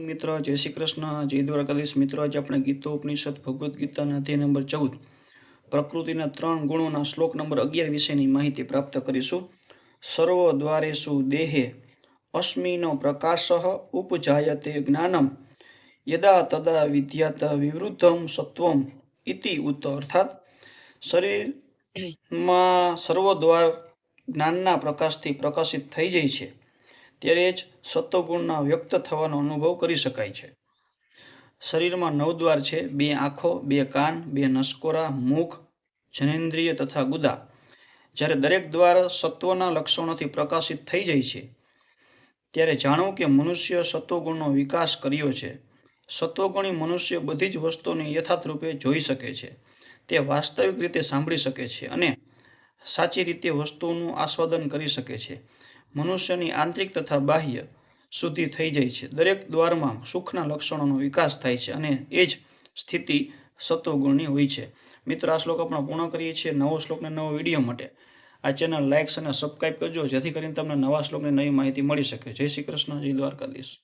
મિત્રો, જય શ્રી કૃષ્ણ, જય દ્વારકાધીશ. મિત્રો, આજે આપણે ગીતો, ઉપનિષદ, ભગવદ્ ગીતાના અધ્યાય નંબર ચૌદ પ્રકૃતિના ત્રણ ગુણોના શ્લોક નંબર અગિયાર વિશેની માહિતી પ્રાપ્ત કરીશું. સર્વ દ્વારેશુ દેહે અશ્મિનો પ્રકાશ ઉપજાયતે જ્ઞાનમ. યદા તદા વિદ્યાત વિવૃદ્ધમ સત્વમ ઇતિ ઉત અર્થાત શરીરમાં સર્વ દ્વાર જ્ઞાનના પ્રકાશથી પ્રકાશિત થઈ જાય છે. ત્યારે જ સત્વગુણના વ્યક્ત થવાનો અનુભવ કરી શકાય છે. શરીરમાં નવ દ્વાર છે, બે આંખો, બે કાન, બે નસકોરા, મુખ, જનેન્દ્રિય તથા ગુદા. જ્યારે દરેક દ્વાર સત્વના લક્ષણોથી પ્રકાશિત થઈ જાય છે, ત્યારે જાણવું કે મનુષ્ય સત્વગુણનો વિકાસ કર્યો છે. સત્વગુણી મનુષ્ય બધી જ વસ્તુને યથાર્થ રૂપે જોઈ શકે છે. તે વાસ્તવિક રીતે સાંભળી શકે છે અને સાચી રીતે વસ્તુઓનું આસ્વાદન કરી શકે છે. મનુષ્યની આંતરિક તથા બાહ્ય શુદ્ધિ થઈ જાય છે. દરેક દ્વારમાં સુખના લક્ષણોનો વિકાસ થાય છે અને એ જ સ્થિતિ સત્વગુણની હોય છે. મિત્રો, આ શ્લોક આપણે પૂર્ણ કરીએ છીએ નવો શ્લોકને નવો વીડિયો માટે. આ ચેનલ લાઇક્સ અને સબસ્ક્રાઈબ કરજો, જેથી કરીને તમને નવા શ્લોકની નવી માહિતી મળી શકે. જય શ્રી કૃષ્ણ, જય દ્વારકાધીશ.